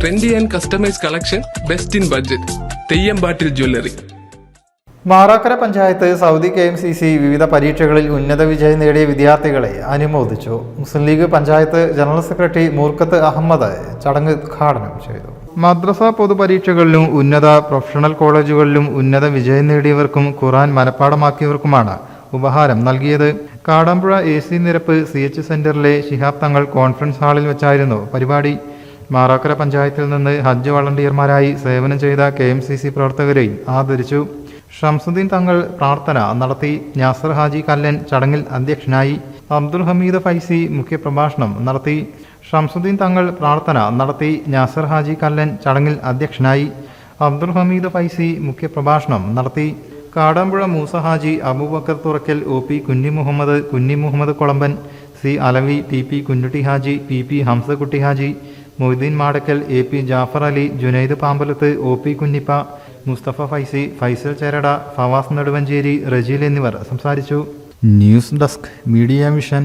Trendy and customise collection best in budget തെയ്യമ്പാട്ടിൽ jewellery Marakkara panchayat Saudi K M C C വിവിധ പരീക്ഷകളിൽ ഉന്നത വിജയം നേടിയ വിദ്യാർത്ഥികളെ അനുമോദിച്ചു. മുസ്ലിം ലീഗ് പഞ്ചായത്ത് ജനറൽ സെക്രട്ടറി മൂർക്കത്ത് അഹമ്മദ് ചടങ്ങ് ഉദ്ഘാടനം ചെയ്തു. മദ്രസ പൊതുപരീക്ഷകളിലും ഉന്നത പ്രൊഫഷണൽ കോളേജുകളിലും ഉന്നത വിജയം നേടിയവർക്കും ഖുറാൻ മനഃപ്പാടമാക്കിയവർക്കുമാണ് ഉപഹാരം നൽകിയത്. Kadampuzha A C Nirappu C H സെന്ററിലെ ശിഹാബ് തങ്ങൾ കോൺഫറൻസ് ഹാളിൽ വെച്ചായിരുന്നു പരിപാടി. മാറാക്കര പഞ്ചായത്തിൽ നിന്ന് ഹജ്ജ് വളണ്ടിയർമാരായി സേവനം ചെയ്ത കെ എം സി സി പ്രവർത്തകരെയും ആദരിച്ചു. ഷംസുദ്ദീൻ തങ്ങൾ പ്രാർത്ഥന നടത്തി. നാസർ ഹാജി കല്ലൻ ചടങ്ങിൽ അധ്യക്ഷനായി അബ്ദുൽ ഹമീദ് ഫൈസി മുഖ്യപ്രഭാഷണം നടത്തി. ഷംസുദ്ദീൻ തങ്ങൾ പ്രാർത്ഥന നടത്തി. നാസർ ഹാജി കല്ലൻ ചടങ്ങിൽ അധ്യക്ഷനായി അബ്ദുൽ ഹമീദ് ഫൈസി മുഖ്യപ്രഭാഷണം നടത്തി. Kadampuzha Moosa Haji Abubakar Thurakkal O P Kunhi Muhammed Kunhi Muhammed Kolamban C Alavi T P Kunhutty Haji P P Hamsakutty Haji Moideen Madakkal A P Jafar Ali Junaid Pambalath O P Kunhippa Musthafa Faizy Faisal Cherada Fawas Neduvanchery Rajeel എന്നിവർ സംസാരിച്ചു. News desk media mission.